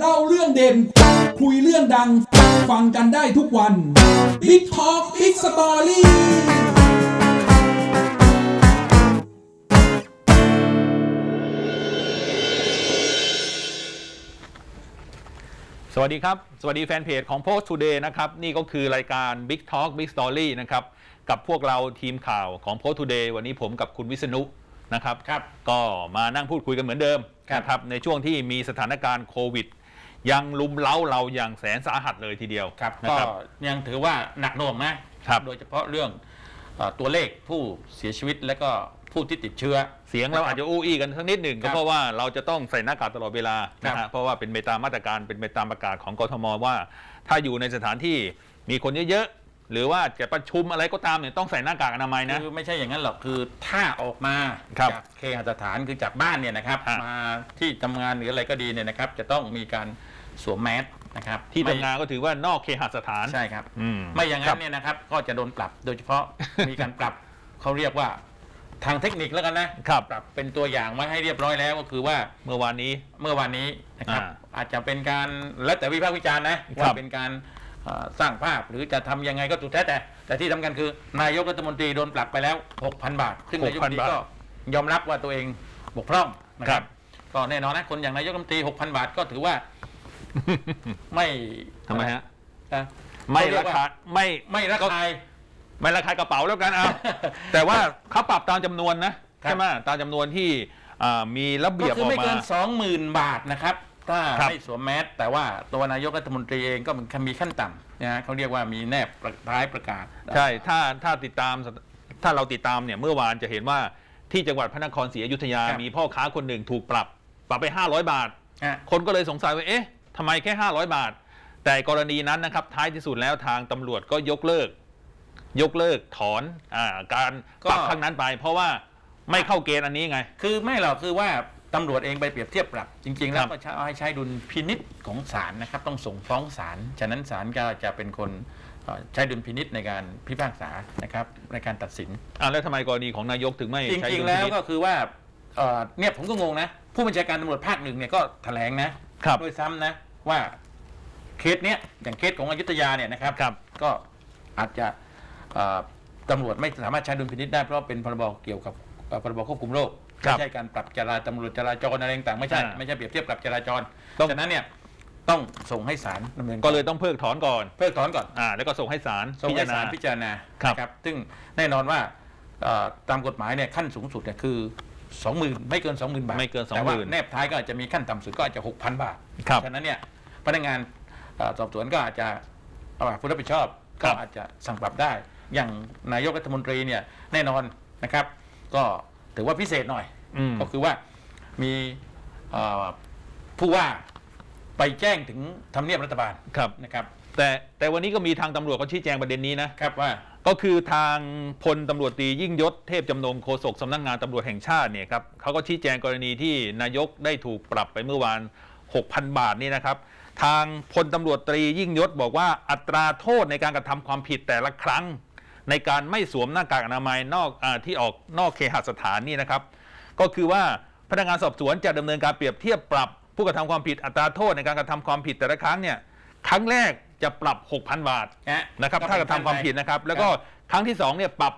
เล่าเรื่องเด่น คุยเรื่องดัง ฟังกันได้ทุกวัน Big Talk Big Story สวัสดีครับ สวัสดีแฟนเพจของ Post Today นะครับ นี่ก็คือรายการ Big Talk Big Story นะครับ กับพวกเราทีมข่าวของ Post Today วันนี้ผมกับคุณวิษณุนะครับครับก็มานั่งพูดคุยกันเหมือนเดิมครับนะครับในช่วงที่มีสถานการณ์โควิด ยังลุมเล้าเราอย่างแสนสาหัสเลยทีเดียวครับนะก็ครับ ยังถือว่าหนักหน่วงนะครับ โดยเฉพาะเรื่องเอ่อตัวเลขผู้เสียชีวิตและก็ผู้ที่ติดเชื้อ เสียงเราอาจจะอู้อี้กันสักนิดหนึ่งคก็รับเพราะว่าเราจะต้องใส่หน้ากากตลอดเวลาครันะบฮะเพราะว่าเป็นไปตามมาตรการเป็นไปตามประกาศของกทมว่า ถ้าอยู่ในสถานที่มีคนเยอะๆ หรือว่าจะประชุมอะไรก็ตามเนี่ยต้องใส่หน้ากากอนามัยนะ คือไม่ใช่อย่างนั้นหรอกคือถ้าออกมาครับจากเคหสถานคือจากบ้านเนี่ยนะครับฮะ มาที่ทำงานหรืออะไรก็ดีเนี่ยนะครับ จะต้องมีการสวมแมสนะครับที่ไม่ทำงานก็ถือว่านอกเคหสถานใช่ครับ อืม ไม่อย่างครันั้บนเนี่ยนะครับ ก็จะโดนปรับโดยเฉพาะ มีการปรับเขาเรียกว่าทางเทคนิคแล้วกันนะครับ ปรับเป็นตัวอย่างไว้ให้เรียบร้อยแล้วก็คือว่าเมื่อวานนี้ เมื่อวานนี้นะครับ อ่าอาจจะเป็นการแล้วแต่วิพากษ์วิจารณ์นะครัว่าบเป็นการเอ่อ สร้างภาพหรือจะทำยังไงก็สุดแท้แต่ แต่ที่สำคัญคือนายกรัฐมนตรีโดนปรับไปแล้ว 6,000 บาท ซึ่งนายกรัฐมนตรีก็ยอมรับว่าตัวเองบกพร่องนะคครัรับบก็แน่นอนนะคนอย่างนายกรัฐมนตรี 6,000 บาทก็ถือว่า ไม่ทำไมฮะอะไม่เขาเรียรากว่าคาไม่ไม่ระคายไม่ราคากระเป๋าแล้วกันเอาแต่ว่าเขาปรับตามจำนวนนะครับใช่ไหมตามจำนวนที่อ่ามีระเบีก็ยบคือออไม่กมาเกิน20,000บาทนะครับ ถ้าครับไม่สวมแมสแต่ว่าตัวนายกรัฐมนตรีเองก็มันมีขั้นต่ำนะฮะเขาเรียกว่ามีแนบประท้ายประกาศ ใช่ถ้าถ้าติดตามสถถ้าเราติดตามเนี่ยเมื่อวานจะเห็นว่าที่จังหวัดพระนครศรีอยุธยาครับ มีพ่อค้าคนหนึ่งถูกปรับ ปรับไป 500 บาท อะ คนก็เลยสงสัยว่าเอ๊ะทำไมแค่ 500 บาท แต่กรณีนั้นนะครับท้ายที่สุดแล้วทางตำรวจก็ยกเลิก ยกเลิกถอนอาการปรับครั้งนั้นไป เพราะว่าไม่เข้าเกณฑ์อันนี้ไง คือไม่หรอกคือว่า ตำรวจเองไปเปรียบเทียบปรับ จริง ๆ แล้ครัวบก็ใช้ให้ใช้ดุลพินิษของศาลนะครับ ต้องส่งฟ้องศาลฉะนั้นศาลก็จะเป็นคนเอ่อใช้ดุลพินิษในการพิพากษานะครับ ในการตัดสินอะแล้วทำไมกรณีของนายกถึงไม่จใช้ริงดุๆลแล้พิวนิจก็คือว่าเอ่อเนี่ยผมก็งงนะ ผู้บัญชาการตำรวจภาคหนึ่งเนี่ยก็แถลงนะครับโดยซ้ำนะว่าเคสเนี้ยอย่างเคสของอยุธยาเนี่ยนะครับ ครับ ก็อาจจะเอ่อตำรวจไม่สามารถใช้ดุลพินิษได้เพราะเป็นพรบเกี่ยวกับเอ่อพรบควบคุมโรค ครับไม่ใช่การปรับจราตำรวจจราจรอะไรต่างๆไม่ใช่อ่า ไม่ใช่เปรียบเทียบปรับจราจรต้องฉะนั้นเนี่ยต้องส่งให้ศาลดำเนินก็เลยต้องเพิกถอนก่อน เพิกถอนก่อน อ่า แล้วก็ส่งให้ศาลส่งพิจาให้รณา ศาลพิจารณาครับ นะครับซึ่งแน่นอนว่าเอ่อตามกฎหมายเนี่ยขั้นสูงสุดเนี่ยคือ20,000ไม่เกิน20,000บาทไม่เกินแต่ว่า20,000 แนบท้ายก็อาจจะมีขั้นต่ำสุดก็อาจจะ6,000บาท ครับ ฉะนั้นเนี่ยพนักงานเอ่อสอบสวนก็อาจจะเอาผู้รับผิดชอบ ครัก็บอาจจะสั่งปรับได้ อย่างนายกรัฐมนตรีเนี่ยแน่นอนนะครับ ก็ ถือว่าพิเศษหน่อย อืม ก็คือว่ามีเอ่อผู้ว่าไปแจ้งถึงทำเนียบรัฐบาลครับ นะครับแต่แต่วันนี้ก็มีทางตำรวจก็ชี้แจงประเด็นนี้นะ ครับว่า ก็คือทางพลตำรวจตรียิ่งยศเทพจำนงโฆษกสำนักงานตำรวจแห่งชาติเนี่ยครับเขาก็ชี้แจงกรณีที่นายกได้ถูกปรับไปเมื่อวาน 6,000 บาทนี่นะครับ ทางพลตำรวจตรียิ่งยศบอกว่าอัตราโทษในการกระทำความผิดแต่ละครั้ง ในการไม่สวมหน้ากากอนามัยนอกอาที่ออกนอกเคหสถานนี่นะครับ ก็คือว่าพนักงานสอบสวนจะดำเนินการเปรียบเทียบปรับผู้กระทำความผิดอัตราโทษในการกระทำความผิดแต่ละครั้งเนี่ยครั้งแรกจะปรับ 6,000 บาทนะนะครับถ้ากระทำความผิดนะครับ แล้วก็ครั้งที่2เนี่ยปรับ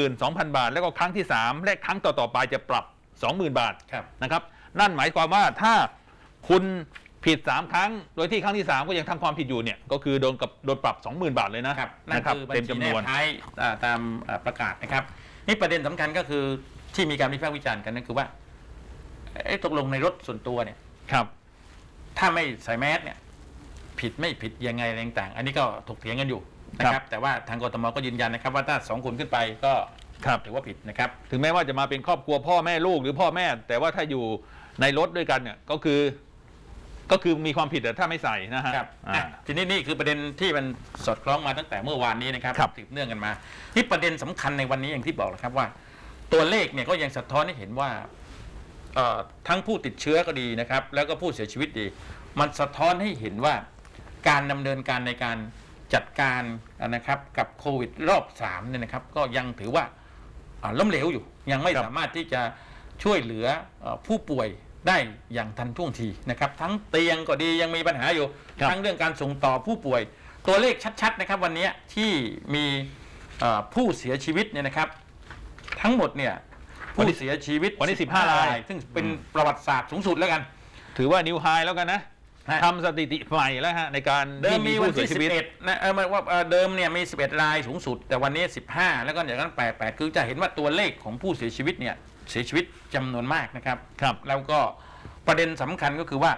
12,000 บาท แล้วก็ครั้งที่ 3 และครั้งต่อๆไปจะปรับ 20,000 บาทครับนะครับ นั่นหมายความว่าถ้าคุณ ผิด 3 ครั้ง โดยที่ครั้งที่ 3 ก็ยังทำความผิดอยู่เนี่ยก็คือโดนกับโดนปรับ 20,000 บาทเลยนะครับนั่นนะครับคือบัญเต็มชีจำแนนบวนท้ายอ่าตามอ่าประกาศนะครับนี่ประเด็นสำคัญก็คือที่มีการวิพากษ์วิจารณ์กันนั่นคือว่าไอ้ตกลงในรถส่วนตัวเนี่ยครับ ถ้าไม่ใส่แมสเนี่ยผิดไม่ผิดยังไงอะไรต่างๆอันนี้ก็ถกเถียงกันอยู่นะครับ แต่ว่าทางกทมก็ยืนยันนะครับ ว่าถ้าสองคนขึ้นไปก็ครับถือว่าผิดนะครับ ถึงแม้ว่าจะมาเป็นครอบครัวพ่อแม่ลูกหรือพ่อแม่ แต่ว่าถ้าอยู่ในรถด้วยกันเนี่ยก็คือ ก็คือมีความผิดแต่ถ้าไม่ใส่นะฮะครับอ่าอะทีนี้นี่คือประเด็นที่มันสอดคล้องมาตั้งแต่เมื่อวานนี้นะครับครับสืบเนื่องกันมา ที่ประเด็นสำคัญในวันนี้อย่างที่บอกแหละครับว่า ตัวเลขเนี่ยก็ยังสะท้อนให้เห็นว่าเอ่อทั้งผู้ติดเชื้อก็ดีนะครับ แล้วก็ผู้เสียชีวิตดี มันสะท้อนให้เห็นว่าการดำเนินการในการจัดการนะครับกับโควิดรอบ3เนี่ยนะครับ ก็ยังถือว่า อ่าล้มเหลวอยู่ยังไม่ครับสามารถที่จะช่วยเหลือเอ่อผู้ป่วย ได้อย่างทันท่วงทีนะครับ ทั้งเตียงก็ดียังมีปัญหาอยู่ ครับทั้งเรื่องการส่งต่อผู้ป่วย ตัวเลขชัดๆนะครับวันนี้ที่มีเอ่อผู้เสียชีวิตเนี่ยนะครับ ทั้งหมดเนี่ยวันผู้ที่เสียชีวิตวันที่15ราย ซึ่งเป็นประวัติศาสตร์สูงสุดแล้วกัน ถือว่านิวไฮแล้วกันนะฮะ ทำสถิติใหม่แล้วฮะในการเดิมที่มีมีวันผู้เสีที่ยชีวิต 11นะเออหมายว่าเอ่อเดิมเนี่ยมี 11 รายสูงสุด แต่วันนี้ 15 แล้วก็อย่างนั้น 8 8 คือจะเห็นว่าตัวเลขของผู้เสียชีวิตเนี่ย เสียชีวิตจำนวนมากนะครับ ครับ แล้วก็ประเด็นสำคัญก็คือว่า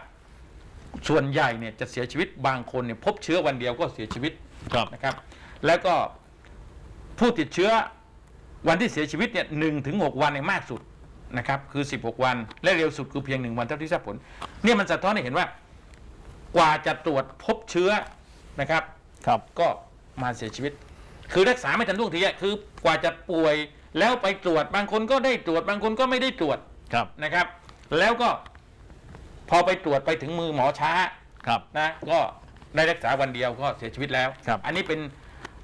ส่วนใหญ่เนี่ยจะเสียชีวิตบางคนเนี่ยพบเชื้อวันเดียวก็เสียชีวิตครับ นะครับ แล้วก็ผู้ติดเชื้อวันที่เสียชีวิตเนี่ยหนึ่งถึงหกวันเนี่ยมากสุดนะครับคือ 16 วัน และเร็วสุดคือเพียงหนึ่งวันเท่าที่ทราบผล เนี่ยมันสะท้อนให้เห็นว่ากว่าจะตรวจพบเชื้อนะครับ ครับ ก็มาเสียชีวิต คือรักษาไม่ทันท่วงทีอะคือกว่าจะป่วย แล้วไปตรวจบางคนก็ได้ตรวจบางคนก็ไม่ได้ตรวจครับนะครับ แล้วก็พอไปตรวจไปถึงมือหมอช้าครับนะก็ได้รักษาวันเดียวก็เสียชีวิตแล้วครับอันนี้เป็น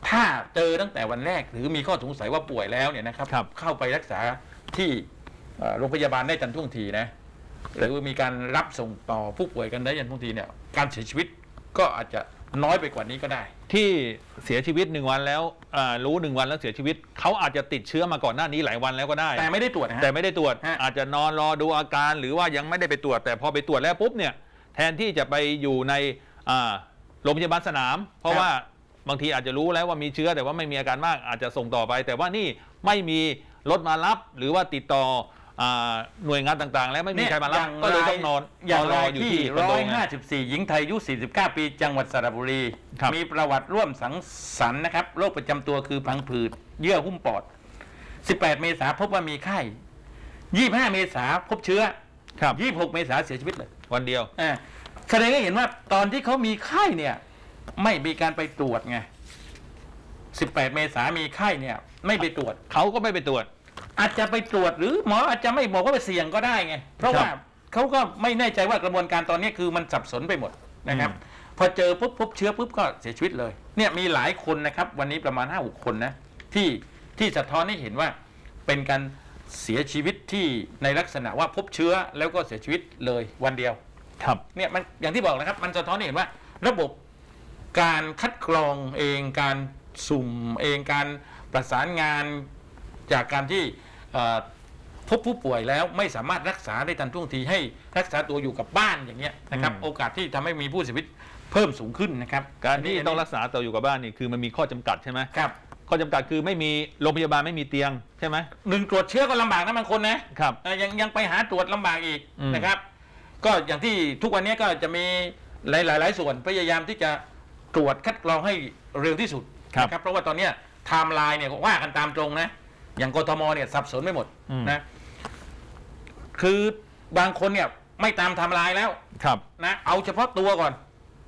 ถ้าเจอตั้งแต่วันแรก หรือมีข้อสงสัยว่าป่วยแล้วเนี่ยนะครับครับเข้าไปรักษาที่เอ่อโรงพยาบาลได้ทันท่วงทีนะหรือมีการรับส่งต่อผู้ป่วยกันได้ทันท่วงทีเนี่ยการเสียชีวิตก็อาจจะน้อยไปกว่านี้ก็ได้ ที่เสียชีวิตหนึ่งวันแล้วอ่ารู้หนึ่งวันแล้วเสียชีวิตเขาอาจจะติดเชื้อมาก่อนหน้านี้หลายวันแล้วก็ได้ แต่ไม่ได้ตรวจนะฮะ แต่ไม่ได้ตรวจฮะอาจจะนอนรอดูอาการหรือว่ายังไม่ได้ไปตรวจ แต่พอไปตรวจแล้วปุ๊บเนี่ยแทนที่จะไปอยู่ในอ่าโรงพยาบาลสนาม เพราะว่าบางทีอาจจะรู้แล้วว่ามีเชื้อแต่ว่าไม่มีอาการมากอาจจะส่งต่อไป แต่ว่านี่ไม่มีรถมารับหรือว่าติดต่อ อ่าหน่วยงานต่างๆ แล้วไม่มีใครมารับย่างก็เลยต้องนอนอย่างรรอออยู่ที่ที่คอนโดร้อยไง ห้าสิบสี่หญิงไทยอายุ49 ปีจังหวัดสระบุรี ครับ มีประวัติร่วมสังสรรค์นะครับโรคประจำตัวคือพังผืด เยื่อหุ้มปอด 18 เมษาพบว่ามีไข้ 25 เมษาพบเชื้อ ครับ 26 เมษาเสียชีวิตเลยวันเดียว อ่าแสดงให้เห็นว่าตอนที่เขามีไข้เนี่ย ไม่มีการไปตรวจไง 18 เมษามีไข้เนี่ย ไม่ไปตรวจ เขาก็ไม่ไปตรวจ อาจจะไปตรวจหรือหมออาจจะไม่บอกว่าไปเสี่ยงก็ได้ไง เพราะว่าครับเขาก็ไม่แน่ใจว่ากระบวนการตอนนี้คือมันสับสนไปหมดนะครับอืมพอเจอปุ๊บพบเชื้อปุ๊บก็เสียชีวิตเลย เนี่ยมีหลายคนนะครับ วันนี้ประมาณ5้าหกคนนะที่ที่สะท้อนให้เห็นว่าเป็นการเสียชีวิตที่ในลักษณะว่าพบเชื้อแล้วก็เสียชีวิตเลยวันเดียว ครับ เนี่ยมันอย่างที่บอกนะครับ มันสะท้อนให้เห็นว่า ระบบการคัดกรองเองการสุ่มเองการประสานงาน จากการที่เอ่อพบผู้ป่วยแล้วไม่สามารถรักษาได้ทันท่วงทีให้รักษาตัวอยู่กับบ้านอย่างเงี้ยนะครับอืมโอกาสที่ทำให้มีผู้เสียชีวิตเพิ่มสูงขึ้นนะครับการที่นนี้ต้องรักษาตัวอยู่กับบ้านนี่คือมันมีข้อจำกัดใช่ไหมครับข้อจำกัดคือไม่มีโรงพยาบาลไม่มีเตียงใช่ไหมหนึ่งตรวจเชื้อก็ลำบากนะบางคนนะครับเอ่อยังยังไปหาตรวจลำบากอีกอืมนะครับ ก็อย่างที่ทุกวันนี้ก็จะมีหลายหลายหลายส่วนพยายามที่จะตรวจคัดกรองให้เร็วที่สุดครับนะเพราะว่าตอนเนี้ยไทม์ไลน์เนี่ยก็ว่ากันตามตรงนะ อย่างกทมเนี่ยสับสนไม่หมดอืม นะ คือบางคนเนี่ยไม่ตามไทม์ไลน์แล้วครับ นะเอาเฉพาะตัวก่อน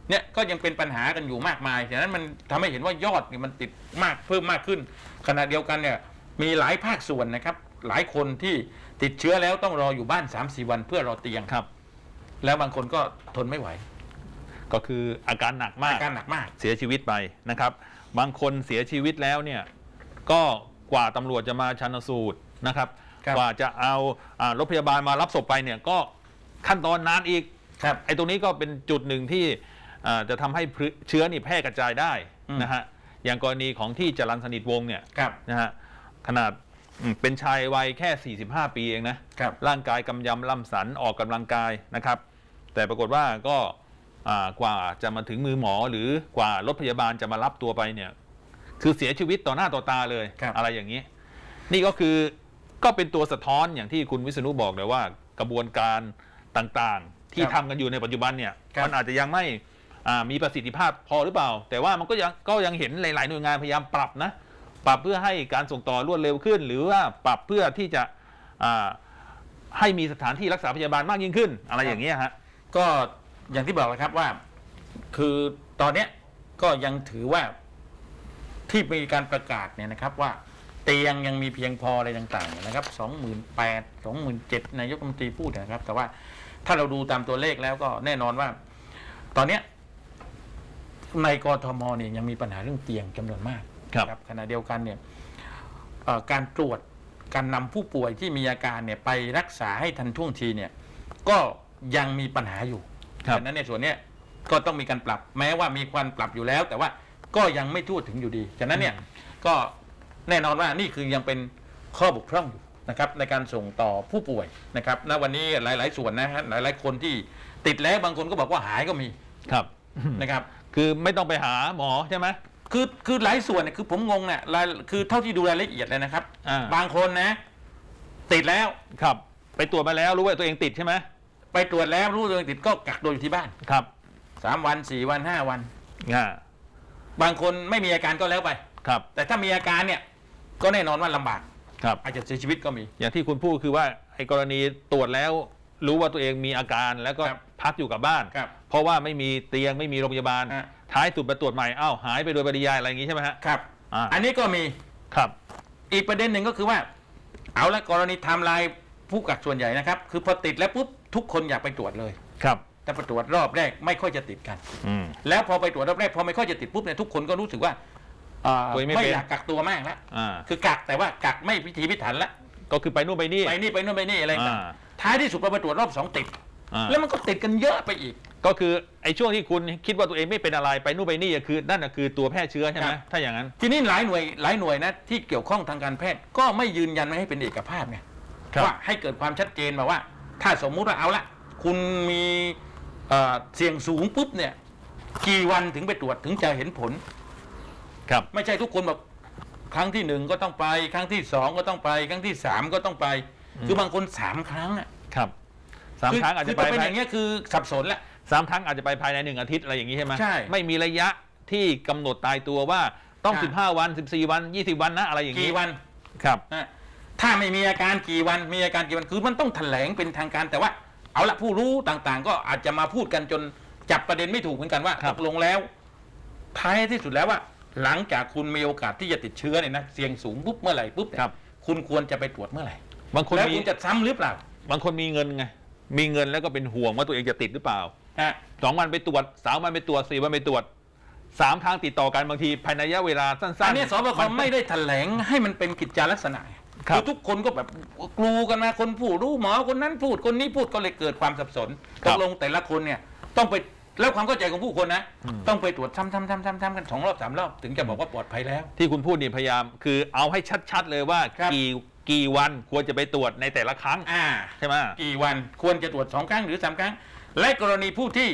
เนี่ยก็ยังเป็นปัญหากันอยู่มากมายฉะนั้นมันทำให้เห็นว่ายอดเนี่ยมันติดมากเพิ่มมากขึ้น ขณะเดียวกันเนี่ยมีหลายภาคส่วนนะครับ หลายคนที่ติดเชื้อแล้วต้องรออยู่บ้าน3-4วันเพื่อรอเตียงครับ แล้วบางคนก็ทนไม่ไหวก็คืออาการหนักมาก อาการหนักมาก เสียชีวิตไปนะครับ บางคนเสียชีวิตแล้วเนี่ย ก็ กว่าตำรวจจะมาชันสูตรนะครับครับ กว่าจะเอาอ่ารถพยาบาลมารับศพไปเนี่ยก็ขั้นตอนนานอีก ครับ ไอ้ตรงนี้ก็เป็นจุดหนึ่งที่อ่าจะทำให้เชื้อนี่แพร่กระจายได้อืม นะฮะอย่างกรณีของที่จรันสนิทวงศ์เนี่ยครับ นะฮะขนาดอืมเป็นชายวัยแค่ 45 ปีเองนะครับ ร่างกายกำยำล่ำสันออกกำลังกายนะครับ แต่ปรากฏว่าก็อ่ากว่าจะมาถึงมือหมอหรือกว่ารถพยาบาลจะมารับตัวไปเนี่ย คือเสียชีวิตต่อหน้าต่อตาเลย ครับ อะไรอย่างนี้ นี่ก็คือก็เป็นตัวสะท้อนอย่างที่คุณวิษณุบอกเลยว่า กระบวนการต่างๆ ที่ครับทำกันอยู่ในปัจจุบันเนี่ยครับ มันอาจจะยังไม่อ่ามีประสิทธิภาพพอหรือเปล่า แต่ว่ามันก็ยังก็ยังเห็นหลาย ๆ หน่วยงานพยายามปรับนะปรับเพื่อให้การส่งต่อรวดเร็วขึ้น หรือว่าปรับเพื่อที่จะอ่าให้มีสถานที่รักษาพยาบาลมากยิ่งขึ้น อะไรอย่างเงี้ยฮะ ก็อย่างที่บอกแล้วครับว่า คือตอนเนี้ยก็ยังถือว่า ที่มีการประกาศเนี่ยนะครับว่าเตียงยังมีเพียงพออะไรต่างๆนะครับสองหมื่นแปดสองหมื่นเจ็ดนายกรัฐมนตรีพูดนะครับ แต่ว่าถ้าเราดูตามตัวเลขแล้วก็แน่นอนว่า ตอนเนี้ยในกรทมเนี่ยยังมีปัญหาเรื่องเตียงจำนวนมากครับนะขณะเดียวกันเนี่ยเอ่อการตรวจการนำผู้ป่วยที่มีอาการเนี่ยไปรักษาให้ทันท่วงทีเนี่ย ก็ยังมีปัญหาอยู่ครับ ฉะนั้นในส่วนเนี้ยก็ต้องมีการปรับแม้ว่ามีความปรับอยู่แล้ว แต่ว่า ก็ยังไม่ทั่วถึงอยู่ดี ฉะนั้นเนี่ยก็แน่นอนว่านี่คือยังเป็นข้อบกพร่องอยู่นะครับในการส่งต่อผู้ป่วยนะครับณวันนี้หลาย ๆ ส่วนนะฮะหลาย ๆ คนที่ติดแล้วบางคนก็บอกว่าหายก็มีครับนะครับ คือไม่ต้องไปหาหมอใช่ไหมคือคือหลายส่วนเนี่ยคือผมงงเนี่ยรายคือเท่าที่ดูรายละเอียดเลยนะครับ อ่าบางคนนะ ติดแล้วครับ ไปตรวจมาแล้วรู้ว่าตัวเองติดใช่ไหมไปตรวจแล้วรู้ตัวเองติดก็กักตัวอยู่ที่บ้านครับสามวันสี่วันห้าวัน อ่า บางคนไม่มีอาการก็แล้วไป ครับ แต่ถ้ามีอาการเนี่ยก็แน่นอนว่าลำบาก ครับ อาจจะเสียชีวิตก็มี อย่างที่คุณพูดคือว่าไอ้กรณีตรวจแล้ว รู้ว่าตัวเองมีอาการแล้วก็ครับพักอยู่กับบ้าน ครับเพราะว่าไม่มีเตียงไม่มีโรงพยาบาลอะท้ายสุดไปตรวจใหม่อ้าวหายไปโดยปริยายอะไรอย่างงี้ใช่ไหมฮะ ครับ อ่า อันนี้ก็มีครับ อีกประเด็นหนึ่งก็คือว่า เอาละกรณีไทม์ไลน์ผู้กักส่วนใหญ่นะครับ คือพอติดแล้วปุ๊บทุกคนอยากไปตรวจเลย ครับ แต่ไปตรวจรอบแรกไม่ค่อยจะติดกัน อืม แล้วพอไปตรวจรอบแรกพอไม่ค่อยจะติดปุ๊บเนี่ยทุกคนก็รู้สึกว่าเอ่อตัวเองไม่ไม่เป็น อยากกักตัวมากแล้วอ่าคือกักแต่ว่ากักไม่พิถีพิถันละก็คือไปนู่นไปนี่ไปนี่ไปนู่นไปนี่อะไรต่างอ่าท้ายที่สุดพอไปตรวจรอบสองติด อ่าแล้วมันก็ติดกันเยอะไปอีก ก็คือไอ้ช่วงที่คุณคิดว่าตัวเองไม่เป็นอะไรไปนู่นไปนี่อะคือนั่นน่ะคือตัวแพร่เชื้อใช่ไหมครับ ถ้าอย่างนั้น ทีนี้หลายหน่วยหลายหน่วยนะที่เกี่ยวข้องทางการแพทย์ก็ไม่ยืนยันไม่ให้เป็นเอกภาพไงครับ ว่าให้เกิดความชัดเจนมาว่า ถ้าสมมุติว่าเอาละคุณมี เอ่อเสี่ยงสูงปุ๊บเนี่ย กี่วันถึงไปตรวจถึงจะเห็นผล ครับ ไม่ใช่ทุกคนแบบครั้งที่หนึ่งก็ต้องไป ครั้งที่สองก็ต้องไป ครั้งที่สามก็ต้องไป คือบางคนสามครั้งอะครับสามครั้งอาจจะคืไปถ้เป็นภาอยย่างเงี้ยคือสับสนแหละสามครั้งอาจจะไปภายในหนึ่งอาทิตย์อะไรอย่างนี้ใช่ไหมใช่ไม่มีระยะที่กำหนดตายตัวว่าต้องใช่15 วัน 14 วัน 20 วันนะอะไรอย่างนี้กี่วันครับนะถ้าไม่มีอาการกี่วันมีอาการกี่วันคือมันต้องแถลงเป็นทางการแต่ว่า เอาละผู้รู้ต่างๆ ก็อาจจะมาพูดกันจนจับประเด็นไม่ถูกเหมือนกันว่าครัตบกลงแล้ว ท้ายที่สุดแล้วว่า หลังจากคุณมีโอกาสที่จะติดเชื้อเนี่ยนะเสี่ยงสูงปุ๊บเมื่อไหร่ปุ๊บเนี่ยครับ คุณควรจะไปตรวจเมื่อไหร่บางคนแล้วมีคุณจะซ้ำหรือเปล่าบางคนมีเงินไงมีเงินแล้วก็เป็นห่วงว่าตัวเองจะติดหรือเปล่าฮะสองวันไปตรวจสามวันไปตรวจสี่วันไปตรวจสามครั้งติดต่อกันบางทีภายในระยะเวลาสั้นๆอันนี้สบคนไม่ได้แถลงให้มันเป็นกิจจาลักษณะ ครับอทุกคนก็แบบกลูกันมาคนผู้รู้หมอคนนั้นพูดคนนี้พูดก็เลยเกิดความสับสนตกลงแต่ละคนเนี่ยต้องไปแล้วความเข้าใจของผู้คนนะ ต้องไปตรวจซ้ำๆๆๆๆกันสองรอบสามรอบถึงจะบอกว่าปลอดภัยแล้ว ที่คุณพูดนี่พยายาม คือเอาให้ชัด ๆ เลยว่าครับกี่กี่วันควรจะไปตรวจในแต่ละครั้งอ่าใช่ไหมกี่วันควรจะตรวจสองครั้งหรือสามครั้ง และกรณีผู้ที่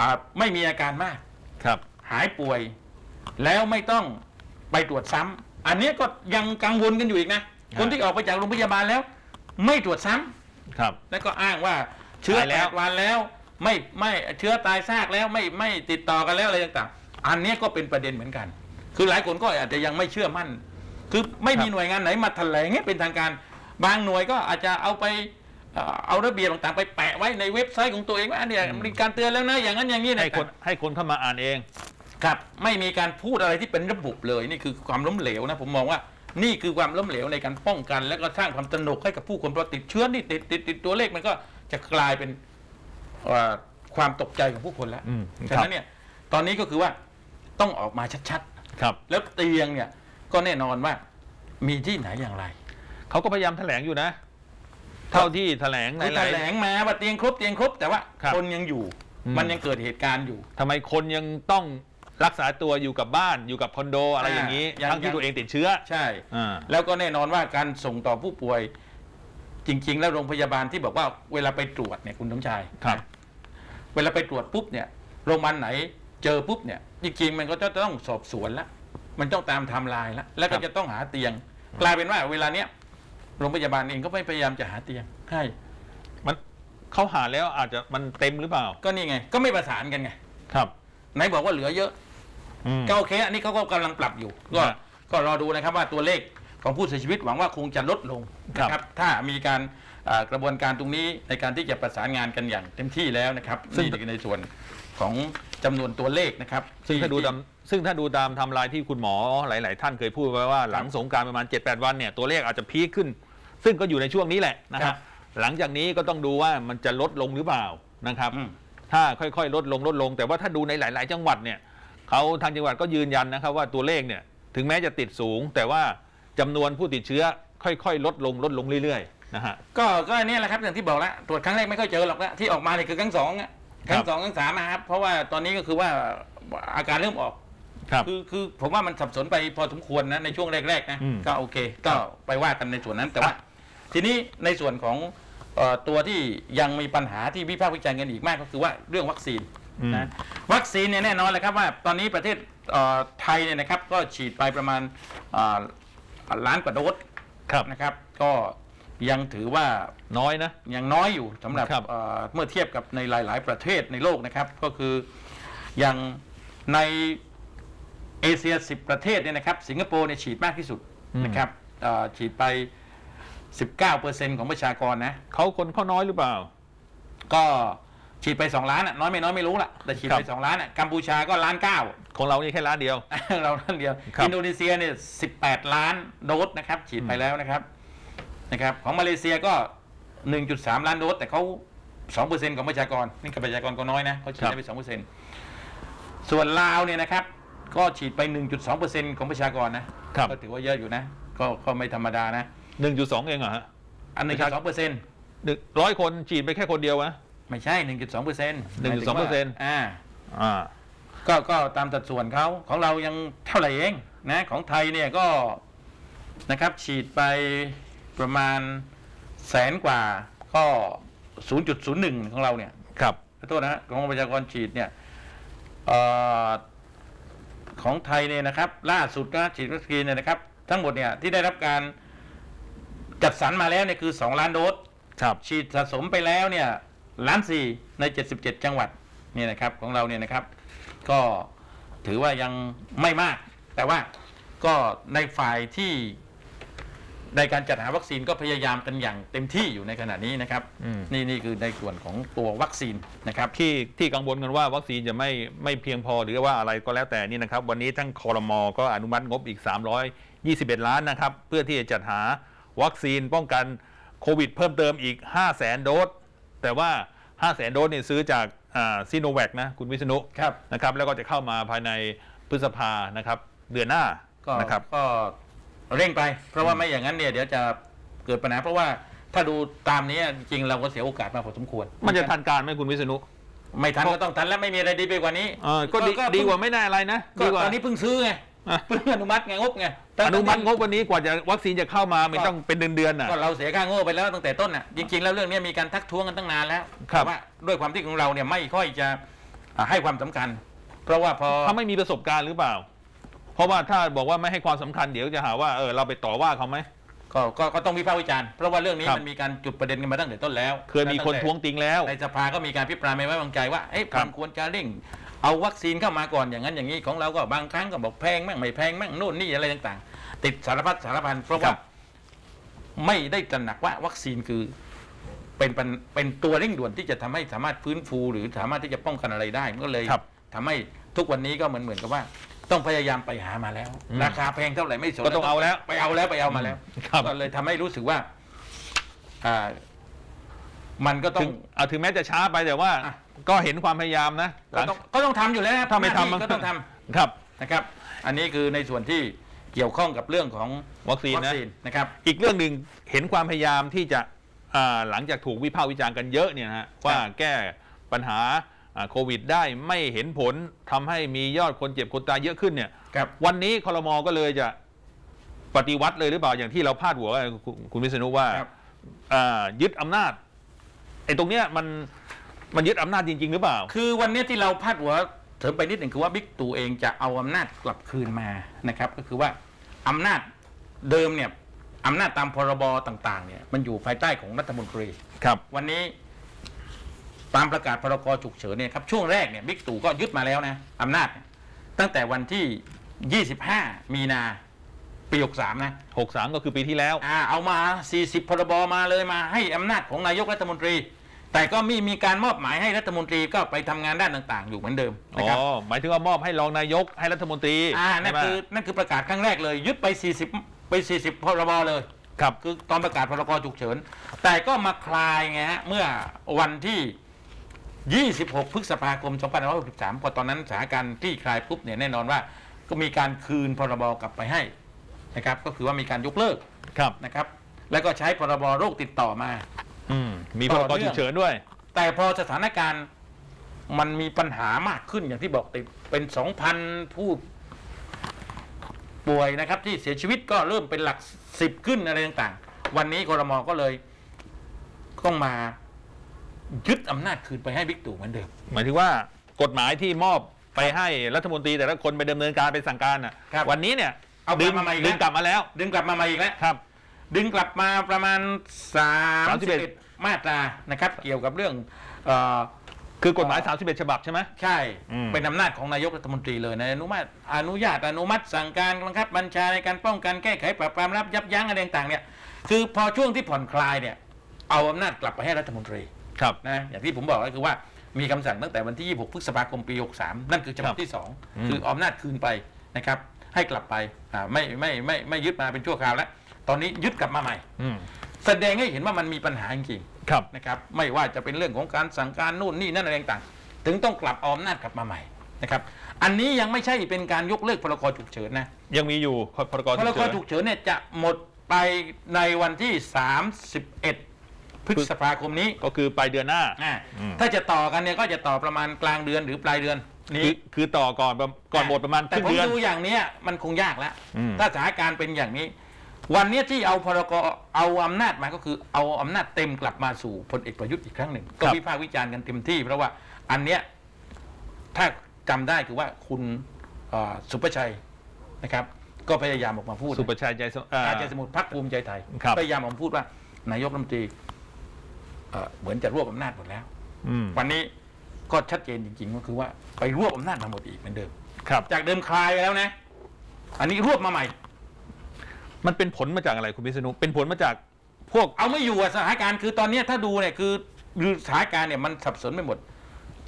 อ่าไม่มีอาการมากครับ หายป่วย แล้วไม่ต้องไปตรวจซ้ำอันเนี้ยก็ยังกังวลกันอยู่อีกนะ คนที่ออกไปจากโรงพยาบาลแล้ว ไม่ตรวจซ้ำครับ แล้วก็อ้างว่าเชื้อตายแล้แปวดวันแล้ว ไม่ไม่เชื้อตายซากแล้วไม่ไม่ติดต่อกันแล้วอะไรต่างๆ อันเนี้ยก็เป็นประเด็นเหมือนกัน คือหลายคนก็อาจจะยังไม่เชื่อมั่น คือไม่มีหน่วยงานไหนมาแถลงให้เป็นทางการบางหน่วยก็อาจจะเอาไปเอ่อเอาระเบียบต่างๆ ไปแปะไว้ในเว็บไซต์ของตัวเองว่าอันเนี้ยมีการเตือนแล้วนะอย่างนั้นอย่างนี้นะให้คนให้คนเข้ามาอ่านเอง ครับ ไม่มีการพูดอะไรที่เป็นระบบเลยนี่คือความล้มเหลวนะผมมองว่า นี่คือความล้มเหลวในการป้องกัน และก็สร้างความตระหนกให้กับผู้คนเพราะติดเชื้อนี่ติดติดติดตัวเลขมันก็จะกลายเป็นเอ่อความตกใจของผู้คนแล้วอืมฉะนั้นเนี่ยตอนนี้ก็คือว่าต้องออกมาชัดครับๆแล้วเตียงเนี่ยก็แน่นอนว่ามีที่ไหนอย่างไร เขาก็พยายามแถลงอยู่นะ เท่าที่แถลงในคือหแถลายลงมาว่าเตียงครบเตียงครบ แต่ว่าครับคนยังอยู่อืมมันยังเกิดเหตุการณ์อยู่ทำไมคนยังต้อง รักษาตัวอยู่กับบ้านอยู่กับคอนโดอะไรอย่างนี้อ่ายังทั้งที่ยังตัวเองติดเชื้อใช่ อ่า แล้วก็แน่นอนว่าการส่งต่อผู้ป่วย จริง ๆ แล้วโรงพยาบาลที่บอกว่าเวลาไปตรวจเนี่ยคุณสมชายครับเวลาไปตรวจปุ๊บเนี่ยโรงพยาบาลไหนเจอปุ๊บเนี่ยจริงๆมันก็จะต้องสอบสวนละมันต้องตามไทม์ไลน์ละแล้วก็จะต้องหาเตียง กลายเป็นว่าเวลาเนี้ยโรงพยาบาลเองก็ไม่พยายามจะหาเตียงให้มันเขาหาแล้วอาจจะมันเต็มหรือเปล่าก็นี่ไง ก็ไม่ประสานกันไงครับ ไหนบอกว่าเหลือเยอะอืม ก็โอเคอันนี้เขาก็กำลังปรับอยู่ ก็ครับก็รอดูนะครับว่าตัวเลขของผู้เสียชีวิตหวังว่าคงจะลดลงครับนะครับถ้ามีการอ่ากระบวนการตรงนี้ในการที่จะประสานงานกันอย่างเต็มที่แล้วนะครับนี่คือในส่วนของจำนวนตัวเลขนะครับ ซึ่งถ้าดูที่ตามซึ่งถ้าดูตามไทำลายที่คุณหมอหลาย ๆ ท่านเคยพูดไว้ว่าหลังสงกรารประมาณ 7-8 วันเนี่ยตัวเลขอาจจะพีคขึ้น ซึ่งก็อยู่ในช่วงนี้แหละนะคครัรับบหลังจากนี้ก็ต้องดูว่ามันจะลดลงหรือเปล่านะครับอืมถ้าค่อย ๆ ลดลงลดลง แต่ว่าถ้าดูในหลาย ๆ จังหวัดเนี่ย เขาทางจังหวัดก็ยืนยันนะครับว่าตัวเลขเนี่ยถึงแม้จะติดสูง แต่ว่าจำนวนผู้ติดเชื้อค่อย ๆ ลดลงลดลงเรื่อยนะฮะก็ก็อันนี้แหละครับอย่างที่บอกแล้วตรวจครั้งแรกไม่ค่อยเจอหรอกนะที่ออกมาเนี่ยคือครั้งสองอะครั้งสองครั้งสามอะครับเพราะว่าตอนนี้ก็คือว่าอาการเริ่มออกครับคือคือผมว่ามันสับสนไปพอสมควรนะในช่วงแรกๆนะอืมก็โอเค ก็ไปว่ากันในส่วนนั้นแต่ว่า ทีนี้ในส่วนของเอ่อตัวที่ยังมีปัญหาที่วิพากษ์วิจารณ์กันอีกมากก็คือว่าเรื่องวัคซีนอืม นะวัคซีนเนี่ยแน่นอนเลยครับว่าตอนนี้ประเทศเอ่อไทยเนี่ยนะครับก็ฉีดไปประมาณเอ่อล้านกว่าโดสครับนะครับก็ยังถือว่าน้อยนะยังน้อยอยู่สำหรับครับเอ่อเมื่อเทียบกับในหลาย ๆ ประเทศในโลกนะครับ ก็คืออย่างในเอเชีย10 ประเทศเนี่ยนะครับ สิงคโปร์เนี่ยฉีดมากที่สุดนะครับเอ่อฉีดไป 19%ของประชากรนะเขาคนเขาน้อยหรือเปล่า ก็ ฉีดไป 2 ล้านอะน้อยไม่น้อยไม่รู้ละแต่ฉีดไปครับ2ล้านอะกัมพูชาก็ล้านเก้าของเรานี่แค่ล้านเดียว เราท่านเดียว ครับอินโดนีเซียเนี่ย18ล้านโดสนะครับ ฉีดไปแล้วนะครับนะครับของมาเลเซียก็1.3ล้านโดสแต่เขา2%ของประชากรนี่กับประชากรก็น้อยนะเขาฉีดได้ไป2%ส่วนลาวเนี่ยนะครับก็ฉีดไป1.2%ของประชากรนะครับ ก็ถือว่าเยอะอยู่นะก็ก็ไม่ธรรมดานะหนึ่งจุดสองเองเหรอฮะ อันหนึ่งจุดสองเปอร์เซ็นต์หนึ่งร้อยคนฉีดไปแค่คนเดียววะ ไม่ใช่หนึ่งจุดสองเปอร์เซ็นต์1.2%อ่า อ่า ก็ก็ตามสัดส่วนเขาของเรายังเท่าไหร่เองนะของไทยเนี่ยก็นะครับ ฉีดไปประมาณแสนกว่าก็0.01ของเราเนี่ยครับขอโทษนะฮะของประชากรฉีดเนี่ยเอ่อของไทยเนี่ยนะครับ ล่าสุดนะฉีดวัคซีนเนี่ยนะครับ ทั้งหมดเนี่ยที่ได้รับการจัดสรรมาแล้วเนี่ยคือ2ล้านโดส ครับ ฉีดสะสมไปแล้วเนี่ย ล้านสี่ใน 77 จังหวัดเนี่ยนะครับของเราเนี่ยนะครับ ก็ถือว่ายังไม่มาก แต่ว่าก็ในฝ่ายที่ในการจัดหาวัคซีนก็พยายามกันอย่างเต็มที่อยู่ในขณะนี้นะครับอืมนี่นี่คือในส่วนของตัววัคซีนนะครับที่ที่กังวลกันว่าวัคซีนจะไม่ไม่เพียงพอหรือว่าอะไรก็แล้วแต่นี่นะครับ วันนี้ทั้งคอรมอก็อนุมัติงบอีก 321 ล้านนะครับ เพื่อที่จะจัดหาวัคซีนป้องกันโควิดเพิ่มเติมอีก 5 0 0แสนโดส แต่ว่า 5 0 0แสนโดสเนี่ยซื้อจากซีโนแวคนะคุณวิษณุครับนะครับแล้วก็จะเข้ามาภายในพฤษภานะครับเดือนหน้าก็นะครับก็เร่งไป เพราะว่าไม่อย่างนั้นเนี่ยเดี๋ยวจะเกิดปัญหาเพราะว่าถ้าดูตามนี้จริงๆเราก็เสียโอกาสมาพอสมควร มันจะทันการไหมคุณวิษณุไม่ทันก็ต้องทันแล้วไม่มีอะไรดีไปกว่านี้เออก็ดีดีกว่าไม่ได้อะไรนะก็ดีกว่าตอนนี้เพิ่งซื้อไงอะ เพิ่งอนุมัติไงงบไงอนุมัติงบวันนี้กว่าจะวัคซีนจะเข้ามามันต้องเป็นเดือนๆน่ะ ก็เราเสียค่าโง่ไปแล้วตั้งแต่ต้นน่ะจริงๆแล้วเรื่องนี้มีการทักท้วงกันตั้งนานแล้วครับ แต่ว่าด้วยความที่ของเราเนี่ยไม่ค่อยจะอ่าให้ความสำคัญ เพราะว่าพอเขาไม่มีประสบการณ์หรือเปล่า เพราะว่าถ้าบอกว่าไม่ให้ความสำคัญเดี๋ยวจะหาว่าเออเราไปต่อว่าเขาไหม ก็ก็ก็ต้องวิพากษ์วิจารณ์เพราะว่าเรื่องนี้ครับ มันมีการจุดประเด็นกันมาตั้งแต่ต้นแล้วเคยมีคนท้วงติงแล้ว ในสภาก็มีการพิปรายไม่ไว้วางใจว่าเอ๊ะครับมันควรจะเร่ง เอาวัคซีนเข้ามาก่อนอย่างนั้นอย่างนี้ของเราก็บางครั้งก็บอกแพงมั่งไม่แพงมั่งนู่นนี่อะไรต่างๆ ติดสารพัดสารพันเพราะครัว่าบไม่ได้ตระหนักว่าวัคซีนคือเป็นเป็นเป็นตัวเร่งด่วนที่จะทำให้สามารถฟื้นฟู หรือสามารถที่จะป้องกันอะไรได้มันก็เลยครับทำให้ทุกวันนี้ก็เหมือนเหมือนกับว่า ต้องพยายามไปหามาแล้วอืมราคาแพงเท่าไหร่ไม่สนก็ต้องเอาแล้วไปเอาแล้วไปเอามาแล้วครับก็เลยทำให้รู้สึกว่า อ่า มันก็ต้อถึงงเอาถึงแม้จะช้าไปแต่ว่าอะ ก็เห็นความพยายามนะหก็ลัง ต้องก็ต้องทำอยู่แล้วนะถ้าไม่ทำหน้ที่ก็ต้องทำครับ นะครับ อันนี้คือในส่วนที่เกี่ยวข้องกับเรื่องของวัคซีนวัคนะ ซีนนะครับ อีกเรื่องหนึ่งเห็นความพยายามที่จะอ่าหลังจากถูกวิพากษ์วิจารณ์กันเยอะเนี่ยนะฮะว่าแก้ปัญหาอ่าโควิดได้ไม่เห็นผลทำให้มียอดคนเจ็บคนตายเยอะขึ้นเนี่ย ครับ วันนี้คอรมอก็เลยจะปฏิวัติเลยหรือเปล่าอย่างที่เราพาดหัวกันคุณคุณวิษณุว่าครับ อ่ายึดอำนาจไอ้ตรงเนี้ยมัน มันยึดอำนาจจริง ๆ หรือเปล่า คือวันนี้ที่เราพาดหัวเสริมไปนิดหนึ่งคือว่าบิ๊กตู่เองจะเอาอำนาจกลับคืนมานะครับ ก็คือว่าอำนาจเดิมเนี่ยอำนาจตามพรบต่างๆเนี่ยมันอยู่ภายใต้ของรัฐมนตรี ครับ วันนี้ตามประกาศพรกฉุกเฉินเนี่ยครับช่วงแรกเนี่ยบิ๊กตู่ก็ยึดมาแล้วนะอำนาจเนี่ยตั้งแต่วันที่ 25 มีนาปี63นะ 63 ก็คือปีที่แล้ว อ่าเอามา 40 พรบมาเลยมาให้อำนาจของนายกรัฐมนตรี แต่ก็มีมีการมอบหมายให้รัฐมนตรีก็ไปทำงานด้านต่าง ๆ อยู่เหมือนเดิมอ๋นะครับอหมายถึงว่ามอบให้รองนายกให้รัฐมนตรีอ่านั่นใช่ไหมคือนั่นคือประกาศครั้งแรกเลย ยึดไป 40 ไป 40พรบเลยครับคือตอนประกาศพรกฉุกเฉิน แต่ก็มาคลายไงฮะเมื่อวันที่ 26 พฤษภาคม 2563พอตอนนั้นสถานการณ์ที่คลายปุ๊บเนี่ยแน่นอนว่า ก็มีการคืนพรบกลับไปให้นะครับ ก็คือว่ามีการยกเลิกครับนะครับ แล้วก็ใช้พรบโรคติดต่อมา อืมมีพรกฉุกเฉินด้วย แต่พอสถานการณ์มันมีปัญหามากขึ้นอย่างที่บอกติดเป็นสองพันผู้ป่วยนะครับ ที่เสียชีวิตก็เริ่มเป็นหลักสิบขึ้นอะไรต่างๆ วันนี้ครมก็เลยต้องมายึดอำนาจคืนไปให้บิ๊กตู่เหมือนเดิม หมายถึงว่ากฎหมายที่มอบไปให้รัฐมนตรีแต่ละคนไปดำเนินการไปสั่งการอะ ครับวันนี้เนี่ยเอากลับดึงมาใหม่อีกแล้ว ดึงกลับมาแล้ว ดึงกลับมาใหม่อีกแล้ว ครับ ดึงกลับมาประมาณ3 31 1มาตรานะครับ เกี่ยวกับเรื่องเออคือกฎหมาย 31 ฉบับใช่ไหม ใช่ อืม เป็นอำนาจของนายกรัฐมนตรีเลยนะอนุมัติอนุญาตอนุมัติสั่งการบังคับบัญชาในการป้องกันแก้ไขปราบปรามรับยับยั้งอะไรต่างๆเนี่ยคือพอช่วงที่ผ่อนคลายเนี่ยเอาอำนาจกลับไปให้รัฐมนตรี ครับ นะอย่างที่ผมบอกก็คือว่ามีคำสั่งตั้งแต่วันที่ 26 พฤษภาคมปี 63 นั่นคือฉบัครับบที่ อืม2 คือเอาอำนาจคืนไปนะครับ ให้กลับไปอ่าไม่ไม่ไม่ไม่ยึดมาเป็นชั่วคราวแล้ว ตอนนี้ยึดกลับมาใหม่อืมแสดงให้เห็นว่ามันมีปัญหาจริงๆครับนะครับไม่ว่าจะเป็นเรื่องของการสั่งการนู่นนี่นั่นอะไรต่างๆ ถึงต้องกลับเอาอำนาจกลับมาใหม่นะครับอันนี้ยังไม่ใช่เป็นการยกเลิกพรกฉุกเฉินนะ ยังมีอยู่พรกพฉุรกกเฉินฉุกเฉินเนี่ยจะหมดไปในวันที่ 31 พฤษภาคมนี้ก็คือปลายเดือนหน้า อ่าอืม ถ้าจะต่อกันเนี่ยก็จะต่อประมาณกลางเดือนหรือปลายเดือนคืนี้อคือต่อก่อนประก่อนหมดประมาณคแต่รึ่งผมเดือน ดูอย่างเนี้ยมันคงยากแล้ว อืม ถ้าสถานการณ์เป็นอย่างนี้ วันเนี้ยที่เอาพรกเอาอำนาจมาก็คือเอาอำนาจเต็มกลับมาสู่พลเอกประยุทธ์อีกครั้งหนึ่งก็วิพากษ์วิจารณ์กันเต็มที่ เพราะว่าอันเนี้ยถ้าจำได้คือว่าคุณเอ่อสุประชัยนะครับ ก็พยายามออกมาพูดสุประชัยใจสเอ่ออาจจะสมุทรพักภูมิใจไทยครับพยายามออกมาพูดว่านายกรัฐมนตรีเอ่อเหมือนจะรวบอำนาจหมดแล้วอืมวันนี้ก็ชัดเจนจริง ๆ ก็คือว่าไปรวบอำนาจมาหมดอีกเหมือนเดิมครับจากเดิมคลายไปแล้วนะ อันนี้รวบมาใหม่ มันเป็นผลมาจากอะไรคุณพิษณุเป็นผลมาจากพวก เอาไม่อยู่อะสถานการณ์คือตอนเนี้ยถ้าดูเนี่ยคือคือสถานการณ์เนี่ยมันสับสนไปหมด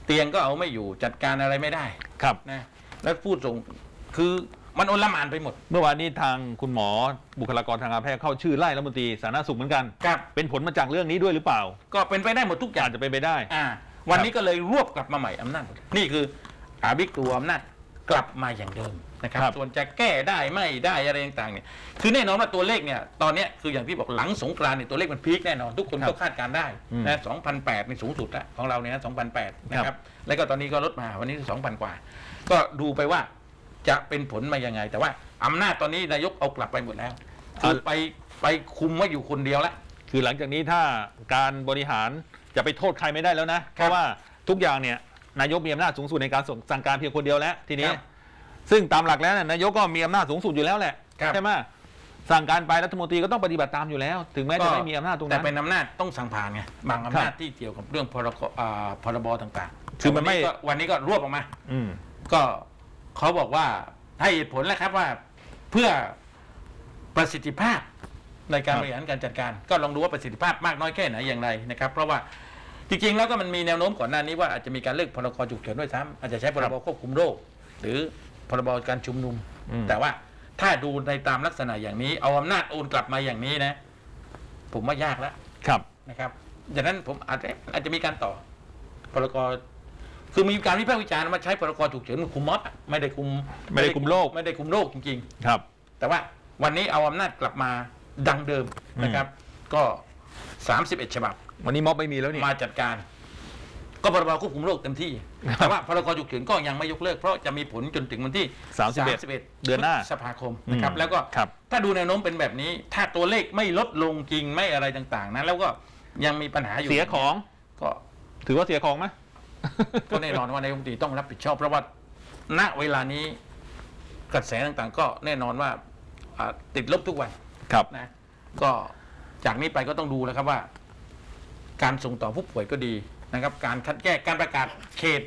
เตียงก็เอาไม่อยู่จัดการอะไรไม่ได้ครับ นะแล้วพูดส่งคือมันโอลหมานไปหมดเมื่อวานนี้ทางคุณหมอบุคลากรทางการแพทย์เข้าชื่อไล่รัฐมนตรีสาธารณสุขเหมือนกัน ครับ เป็นผลมาจากเรื่องนี้ด้วยหรือเปล่าก็เป็นไปได้หมดทุกอย่าง อาจจะเป็นไปได้ อ่า วันนี้ก็เลยรวบกลับมาใหม่อำนาจหมดนี่คืออาบิ๊กตัวอำนาจกลับมาอย่างเดิม นะครับครับส่วนจะแก้ได้ไม่ได้อะไรต่างๆเนี่ยคือแน่นอนว่าตัวเลขเนี่ยตอนเนี้ยคืออย่างที่บอกหลังสงกรานต์เนี่ยตัวเลขมันพีคแน่นอนทุกคนก็คาดการณ์ได้นะ2,008นี่สูงสุดแล้วของเราเนี่ยนะ2,008นะครับแล้วก็ตอนนี้ก็ลดมาวันนี้2,000กว่า ก็ดูไปว่าจะเป็นผลมายังไง แต่ว่าอำนาจตอนนี้นายกเอากลับไปหมดแล้วคือไปไปคุมไว้อยู่คนเดียวแล้วคือหลังจากนี้ถ้าการบริหารจะไปโทษใครไม่ได้แล้วนะเพราะว่าทุกอย่างเนี่ยนายกมีอำนาจสูงสุดในการส่งสั่งการเพียงคนเดียวแล้วทีนี้ครับ ซึ่งตามหลักแล้วเนี่ยนายกก็มีอำนาจสูงสุดอยู่แล้วแหละครับ ใช่ไหมสั่งการไปรัฐมนตรีก็ต้องปฏิบัติตามอยู่แล้ว ถึงแม้จะไม่มีอำนาจตรงแต่นั้นเป็นอำนาจต้องสั่งผ่านไงบางอำนาจครับที่เกี่ยวกับเรื่องพรกอ่าพรบต่างๆคือมันไม่แต่วันนี้ก็วันนี้ก็รวบออกมา อืม ก็เขาบอกว่าให้เหตุผลแล้วครับว่าเพื่อประสิทธิภาพในการครับ บริหารการจัดการ ก็ลองดูว่าประสิทธิภาพมากน้อยแค่ไหนอย่างไรนะครับ เพราะว่าจริงๆแล้วก็มันมีแนวโน้มก่อนหน้านี้ว่าอาจจะมีการเลิกพรกฉุกเฉินด้วยซ้ำอาจจะใช้พรบควบคุมโรค หรือ พรบการชุมนุม อืม แต่ว่าถ้าดูในตามลักษณะอย่างนี้ เอาอำนาจโอนกลับมาอย่างนี้นะ ผมว่ายากแล้วครับ นะครับดังนั้นผมอาจจะอาจจะมีการต่อพรกคือมีการวิพากษ์วิจารณ์มาใช้พรกฉุกเฉินคุมม็อบอะไม่ได้คุมไม่ได้คุมโรค ไม่ได้คุมโรคจริงครับๆแต่ว่าวันนี้เอาอำนาจกลับมาดังเดิมนะครับ ก็ 31 ฉบับวันนี้ม็อบไม่มีแล้วนี่มาจัดการ ก็พรบควบคุมโรคเต็มที่ครับแต่ว่าพรกฉุกเฉินก็ยังไม่ยกเลิก เพราะจะมีผลจนถึงวันที่31 31เดือนหน้าพฤษภาคมนะครับอืมแล้วก็ครับถ้าดูแนวโน้มเป็นแบบนี้ ถ้าตัวเลขไม่ลดลงจริงไม่อะไรต่างๆนะแล้วก็ยังมีปัญหาอยู่เสียของก็ถือว่าเสียของไหมก็แน่นอนว่านายกรัฐมนตรีต้องรับผิดชอบเพราะว่าณเวลานี้กระแสต่างๆ ก็แน่นอนว่าอ่าติดลบทุกวันครับนะก็จากนี้ไปก็ต้องดูแล้วครับว่า การส่งต่อผู้ป่วยก็ดีนะครับ การคัดแยกการประกาศเขต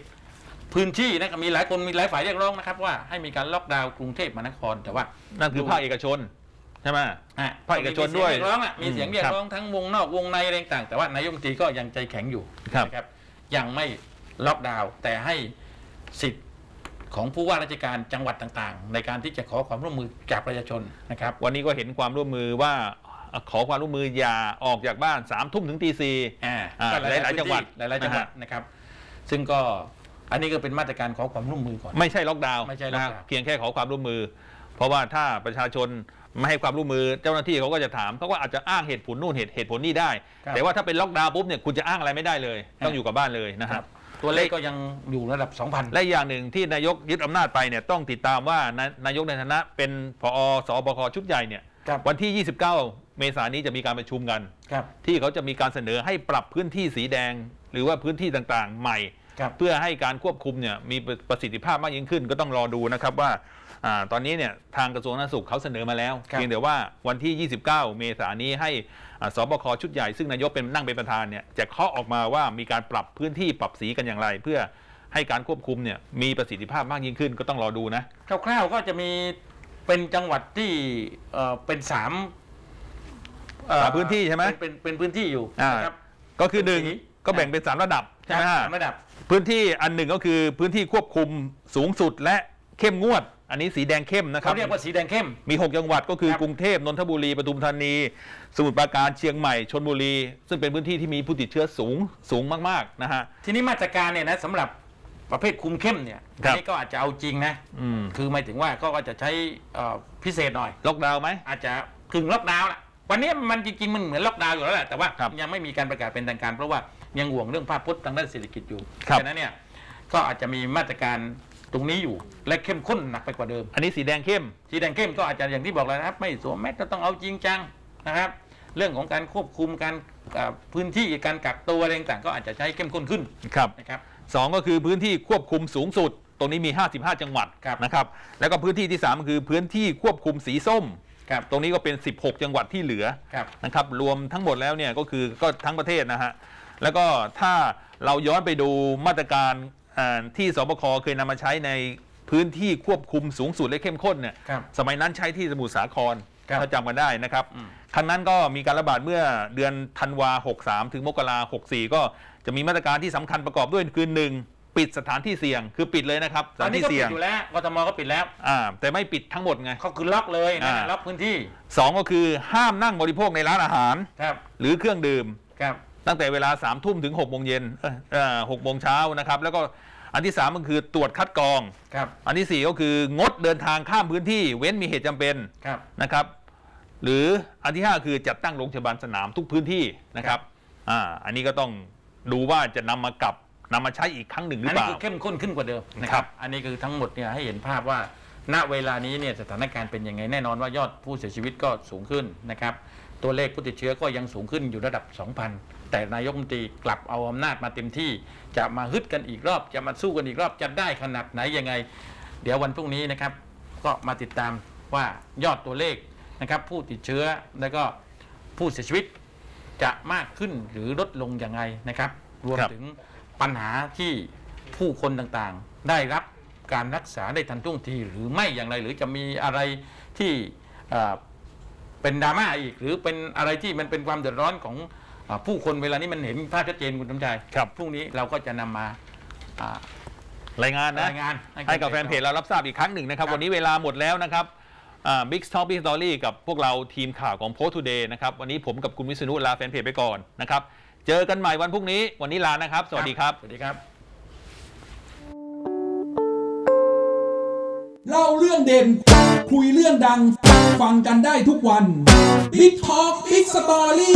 พื้นที่นะครับมีหลายคนมีหลายฝ่ายเรียกร้องนะครับ ว่าให้มีการล็อกดาวน์กรุงเทพมหานคร แต่ว่านั่นคือภาคเอกชนใช่ไหมฮะภาคเอกชนด้วยมีเสีงเรีกร้องอะมีเสียงอืมเรียกครับร้องทั้งวงนอกวงในอะไรต่างๆแต่ว่านายกรัฐมนตรีก็ยังใจแข็งอยู่ครับนะครับ ยังไม่ล็อกดาวน์แต่ให้สิทธิ์ของผู้ว่าราชการจังหวัดต่างๆ ในการที่จะขอความร่วมมือจากประชาชนนะครับ วันนี้ก็เห็นความร่วมมือว่า ขอความร่วมมืออย่าออกจากบ้านสามทุ่มถึงตีสี่ อ่าอ่าก็หลายๆจังหวัดหลายๆจังหวัดนะฮะ นะครับ ซึ่งก็อันนี้ก็เป็นมาตรการขอความร่วมมือก่อน ไม่ใช่ล็อกดาวน์ไม่ใช่ล็อกดาวน์ นะครับเพียงแค่ขอความร่วมมือ เพราะว่าถ้าประชาชนไม่ให้ความร่วมมือเจ้าหน้าที่เขาก็จะถามเขาก็อาจจะอ้างเหตุผลนู่นเหตุเหตุผลนี่ได้ ครับแต่ว่าถ้าเป็นล็อกดาวน์ปุ๊บเนี่ยคุณจะอ้างอะไรไม่ได้เลย ต้องฮะอยู่กับบ้านเลยนะคครัรับ บ ตัวเลขก็ยังอยู่ระดับ 2,000 และอีกอย่างหนึ่งที่นายกยึดอำนาจไปเนี่ยต้องติดตามว่านายนายกในฐานะเป็นผอสอบคชุดใหญ่เนี่ยครับ วันที่ 29 เมษายนนี้จะมีการประชุมกัน ครับ ที่เขาจะมีการเสนอให้ปรับพื้นที่สีแดง หรือว่าพื้นที่ต่างๆ ใหม่ ครับ เพื่อให้การควบคุมเนี่ยมีประสิทธิภาพมากยิ่งขึ้นก็ต้องรอดูนะครับว่าอาตอนนี้เนี่ยทางกระทรวงสาธารณสุขเขาเสนอมาแล้ว ครับ เพียงแต่ว่าวันที่ 29 เมษายนนี้ให้อ่าสบคชุดใหญ่ซึ่งนายกเป็นนั่งเป็นประธานเนี่ยจะเคาะออกมาว่ามีการปรับพื้นที่ปรับสีกันอย่างไร เพื่อให้การควบคุมเนี่ยมีประสิทธิภาพมากยิ่งขึ้นก็ต้องรอดูนะ คร่าวๆก็จะมีเป็นจังหวัดที่เอ่อเป็นสาม เอ่อสามพื้นที่ใช่ไหมเป็นเป็นเป็นพื้นที่อยู่อ่านะครับ ก็คือหนึ่งสี ก็แบ่งเป็นสามระดับใช่ไหมคฮะรับสามระดับพื้นที่อันหนึ่งก็คือพื้นที่ควบคุมสูงสุดและเข้มงวด อันนี้สีแดงเข้มนะครัเขาบ เรียกว่าสีแดงเข้ม มี 6 จังหวัดก็คือครับ กรุงเทพนนทบุรีปทุมธานี สมุทรปราการเชียงใหม่ชนบุรี ซึ่งเป็นพื้นที่ที่มีผู้ติดเชื้อสูงสูงมากๆนะฮะ ทีนี้มาตรการเนี่ยนะสำหรับประเภทคุมเข้มเนี่ยครัอับนนี้ก็อาจจะเอาจริงนะ อืมคือหมายถึงว่าก็ก็จะใช้เอ่อพิเศษหน่อย ล็อกดาวน์ไหมอาจจะกึ่งล็อกดาวน์แหละ วันนี้มันจริงๆมันเหมือนล็อกดาวน์อยู่แล้วแหละแต่ว่าครับยังไม่มีการประกาศเป็นทางการ เพราะว่ายังห่วงเรื่องภาพพจน์ทางด้านเศรษฐกิจอยู่ครับ ฉะนั้นเนี่ยก็อาจจะมีมาตรการตรงนี้อยู่และเข้มข้นหนักไปกว่าเดิม อันนี้สีแดงเข้ม สีแดงเข้มก็อาจจะอย่างที่บอกแล้วนะครับ ไม่สวมแมสก็ต้องเอาจริงจังนะครับ เรื่องของการควบคุมการเอ่อพื้นที่การกักตัวอะไรต่างๆก็อาจจะใช้เข้มข้นขึ้นครับนะครับ สองก็คือพื้นที่ควบคุมสูงสุด ตรงนี้มี 55 จังหวัดครับ นะครับ แล้วก็พื้นที่ที่ 3 คือพื้นที่ควบคุมสีส้ม ครับตรงนี้ก็เป็น 16 จังหวัดที่เหลือครับนะครับรวมทั้งหมดแล้วเนี่ยก็คือก็ทั้งประเทศนะฮะแล้วก็ถ้าเราย้อนไปดูมาตรการอ่าที่สบคเคยนำมาใช้ในพื้นที่ควบคุมสูงสุดและเข้มข้นเนี่ยครับสมัยนั้นใช้ที่สมุทรสาครครับถ้าจำกันได้นะครับอืมครั้งนั้นก็มีการระบาดเมื่อเดือนธันวา 63 ถึงมกรา64 ก็จะมีมาตรการที่สำคัญประกอบด้วยคือหนึ่ง ปิดสถานที่เสี่ยง คือปิดเลยนะครับสตอถานนนี้ที่ก็ปิเสี่ยดงอยู่แล้วกทมก็ปิดแล้วอ่าแต่ไม่ปิดทั้งหมดไง เขาคือล็อกเลยนะอ่า ล็อกพื้นที่สองก็คือห้ามนั่งบริโภคในร้านอาหาร ครับหรือเครื่องดื่ม ครับ ตั้งแต่เวลา3ามทุ่มถึง6กโมงเย็นเอ่อเอ่อหกโมงเช้านะครับ แล้วก็อันที่ 3 ก็คือตรวจคัดกรอง ครับอันทีสี่ 4 ก็คืองดเดินทางข้ามพื้นที่ เว้นมีเหตุจำเป็นครับนะครับ หรืออันที่ 5 คือจัดตั้งโรงพยาบาลสนามทุกพื้นที่นะครับอ่าอันนี้ก็ต้องดูว่าจะนำมากลับ นำมาใช้อีกครั้งหนึ่งหรือัอนเปนี้ล่า คือเข้มข้นขึ้นกว่าเดิมนะคครัรับ บ อันนี้คือทั้งหมดเนี่ยให้เห็นภาพว่า ณ เวลานี้เนี่ยสถานการณ์เป็นยังไง แน่นอนว่ายอดผู้เสียชีวิตก็สูงขึ้นนะครับ ตัวเลขผู้ติดเชื้อก็ยังสูงขึ้นอยู่ระดับ 2,000 แต่นายกรัฐมนตรีกลับเอาอำนาจมาเต็มที่ จะมาฮึดกันอีกรอบ จะมาสู้กันอีกรอบ จะได้ขนาดไหนยังไง เดี๋ยววันพรุ่งนี้นะครับ ก็มาติดตามว่ายอดตัวเลขนะครับ ผู้ติดเชื้อแล้วก็ผู้เสียชีวิต จะมากขึ้นหรือลดลงยังไงนะครับ รวมครับ ถึง ปัญหาที่ผู้คนต่างๆ ได้รับการรักษาได้ทันท่วงทีหรือไม่อย่างไรหรือจะมีอะไรที่เอ่อเป็นดราม่าอีก หรือเป็นอะไรที่มันเป็นความเดือดร้อนของเออผู้คนเวลานี้มันเห็นภาพชัดเจนคุณสมชายครับพรุ่งนี้เราก็จะนำมาอ่ารายงานนะรายงานให้กับแฟนเพจเรารับทราบอีกครั้งหนึ่งนะครับครับวันนี้เวลาหมดแล้วนะครับบิ๊กส t อ p บิ๊กสตอรี่กับพวกเราทีมข่าวของโพส t ทูเดย์นะครับ วันนี้ผมกับคุณวิษณุลาแฟนเพจไปก่อนนะครับ เจอกันใหม่วันพรุ่งนี้ วันนี้ลานะครับ สวัสดีครับ สวัสดีครับ เล่าเรื่องเด่น คุยเรื่องดัง ฟังกันได้ทุกวัน Big Talk Big Story